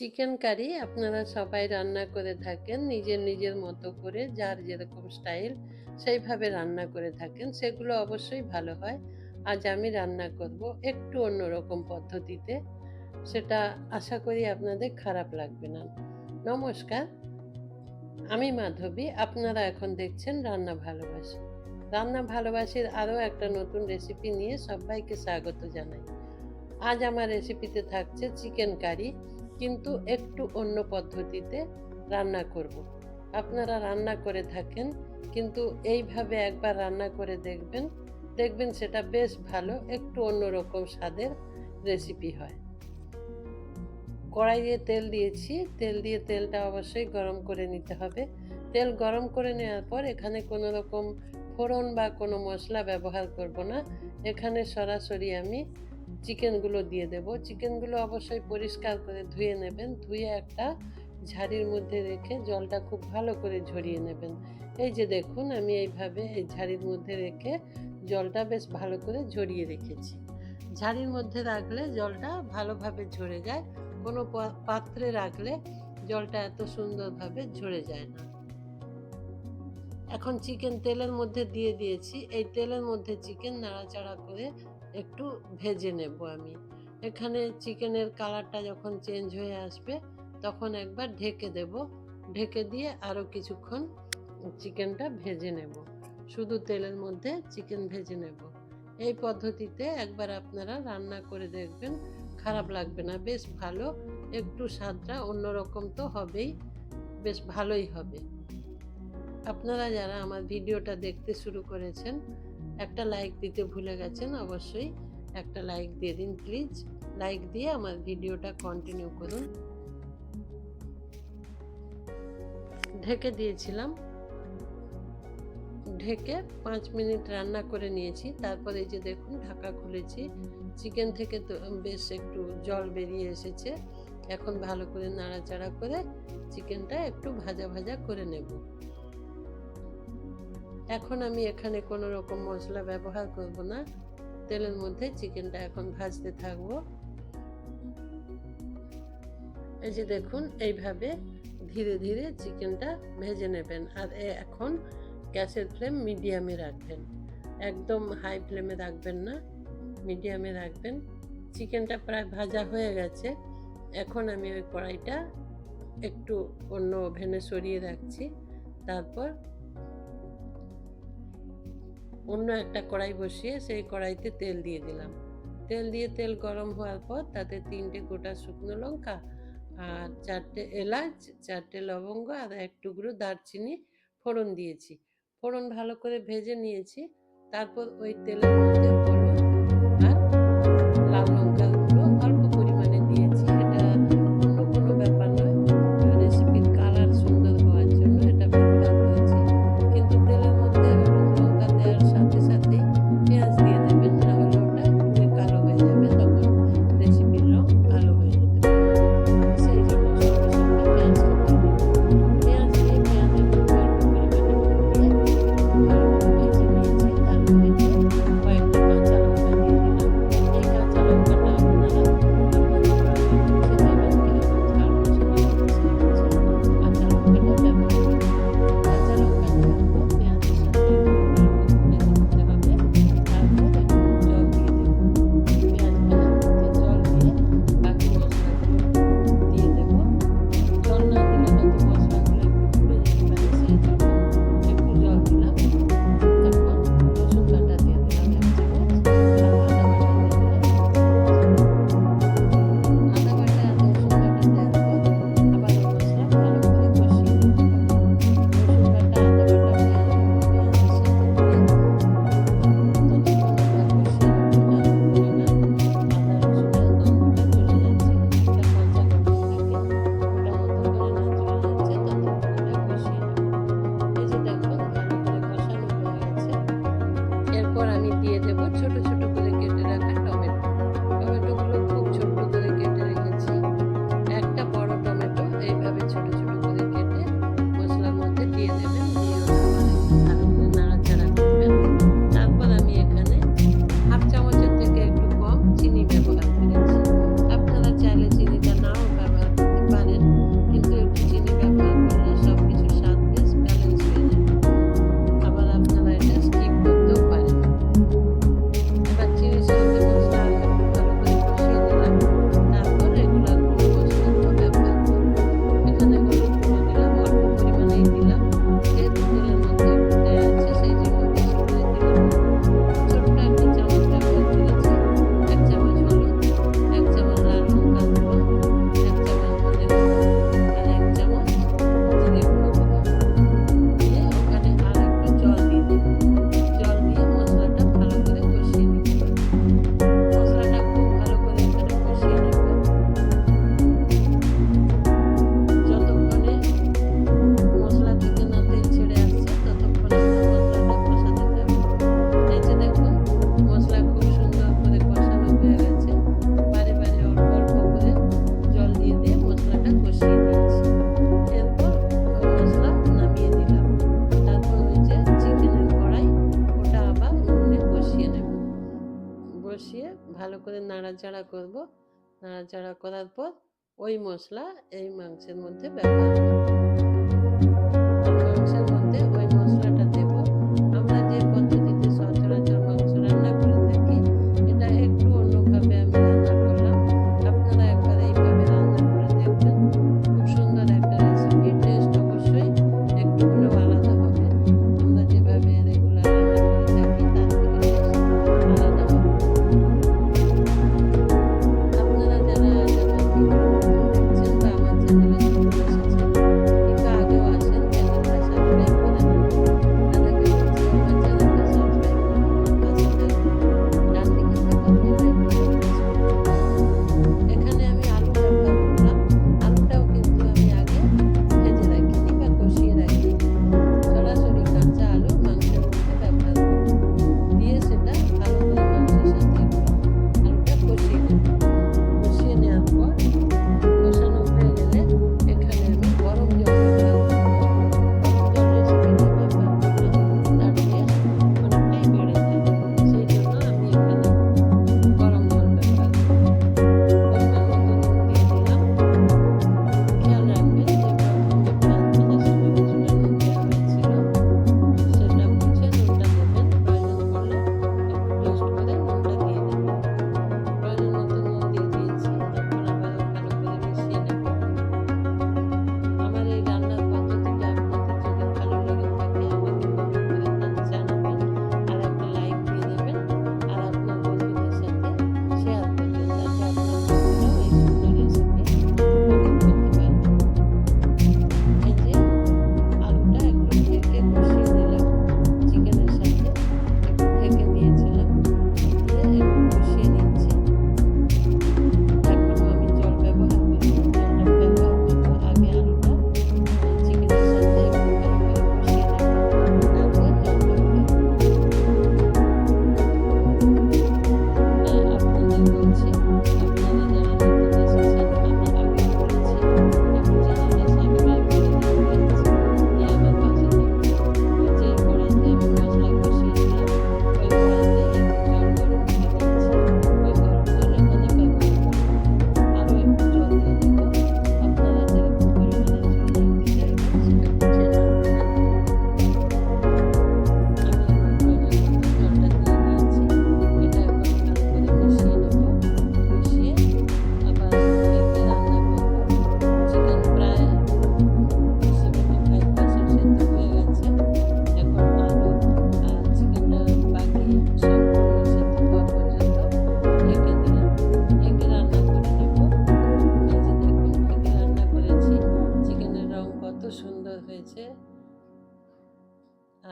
Chicken curry আপনারা সবাই রান্না করে থাকেন, নিজের নিজের মতো করে যার যেরকম স্টাইল সেইভাবে রান্না করে থাকেন, সেগুলো অবশ্যই ভালো হয়। আজ আমি রান্না করব একটু অন্যরকম পদ্ধতিতে, সেটা আশা করি আপনাদের খারাপ লাগবে না। নমস্কার, আমি মাধবী, আপনারা এখন দেখছেন রান্না ভালোবাসি। রান্না ভালোবাসির আরও একটা নতুন রেসিপি নিয়ে সবাইকে স্বাগত জানাই। আজ আমার রেসিপিতে থাকছে চিকেন কারি কিন্তু একটু অন্য পদ্ধতিতে রান্না করব। আপনারা রান্না করে থাকেন, কিন্তু এইভাবে একবার রান্না করে দেখবেন দেখবেন সেটা বেশ ভালো, একটু অন্যরকম স্বাদের রেসিপি হয়। কড়াইয়ে তেল দিয়েছি, তেল দিয়ে তেলটা অবশ্যই গরম করে নিতে হবে। তেল গরম করে নেওয়ার পর এখানে কোনো রকম ফোড়ন বা কোনো মশলা ব্যবহার করব না। এখানে সরাসরি আমি চিকেনগুলো দিয়ে দেব। চিকেনগুলো অবশ্যই পরিষ্কার করে ধুয়ে নেবেন। ধুয়ে একটা ঝাড়ির মধ্যে রেখে জলটা খুব ভালো করে ঝরিয়ে নেবেন। এই যে দেখুন, আমি এইভাবে এই ঝাড়ির মধ্যে রেখে জলটা বেশ ভালো করে ঝরিয়ে রেখেছি। ঝাড়ির মধ্যে রাখলে জলটা ভালোভাবে ঝরে যায়। কোনো পাত্রে রাখলে জলটা এত সুন্দরভাবে ঝরে যায় না। এখন চিকেন তেলের মধ্যে দিয়ে দিয়েছি। এই তেলের মধ্যে চিকেন নাড়াচাড়া করে একটু ভেজে নেব আমি। এখানে চিকেনের কালারটা যখন চেঞ্জ হয়ে আসবে, তখন একবার ঢেকে দেব। ঢেকে দিয়ে আরও কিছুক্ষণ চিকেনটা ভেজে নেব। শুধু তেলের মধ্যে চিকেন ভেজে নেব। এই পদ্ধতিতে একবার আপনারা রান্না করে দেখবেন, খারাপ লাগবে না। বেশ ভালো, একটু স্বাদটা অন্যরকম তো হবেই, বেশ ভালোই হবে। আপনারা যারা আমার ভিডিওটা দেখতে শুরু করেছেন একটা লাইক দিতে ভুলে গেছেন অবশ্যই। একটা লাইক দিয়ে দিন প্লিজ লাইক দিয়ে আমার ভিডিওটা কন্টিনিউ করুন। ঢেকে দিয়েছিলাম। ঢেকে পাঁচ মিনিট রান্না করে নিয়েছি। তারপরে এই যে দেখুন ঢাকা খুলেছি। চিকেন থেকে তো বেশ একটু জল বেরিয়ে এসেছে। এখন ভালো করে নাড়াচাড়া করে চিকেনটা একটু ভাজা ভাজা করে নেব। এখন আমি এখানে কোনো রকম মশলা ব্যবহার করব না। তেলের মধ্যে চিকেনটা এখন ভাজতে থাকব। এই যে দেখুন, এইভাবে ধীরে ধীরে চিকেনটা ভেজে নেবেন। আর এখন গ্যাসের ফ্লেম মিডিয়ামে রাখবেন। একদম হাই ফ্লেমে রাখবেন না, মিডিয়ামে রাখবেন। চিকেনটা প্রায় ভাজা হয়ে গেছে। এখন আমি ওই কড়াইটা একটু অন্য ওভেনে সরিয়ে রাখছি। তারপর অন্য একটা কড়াই বসিয়ে সেই কড়াইতে তেল দিয়ে দিলাম। তেল দিয়ে তেল গরম হওয়ার পর তাতে তিনটে গোটা শুকনো লঙ্কা আর চারটে এলাচ, চারটে লবঙ্গ আর এক টুকরো দারচিনি ফোড়ন দিয়েছি। ফোড়ন ভালো করে ভেজে নিয়েছি। তারপর ওই তেলের মধ্যে করব। নাড়াচাড়া করার পর ওই মশলা এই মাংসের মধ্যে ব্যবহার করব।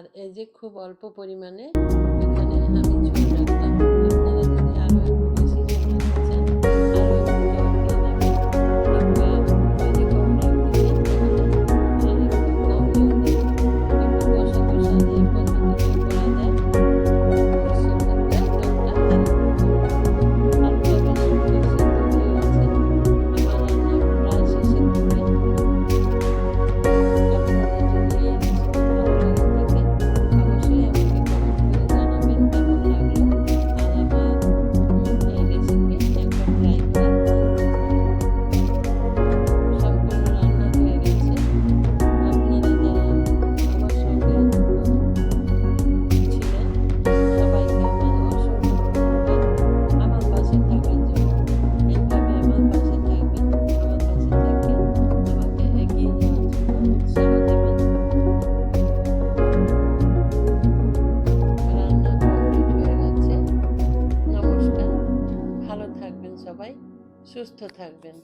আর এই যে খুব অল্প পরিমাণে এখানে আমি ঝোল রাখলাম সুস্থ থাকবেন।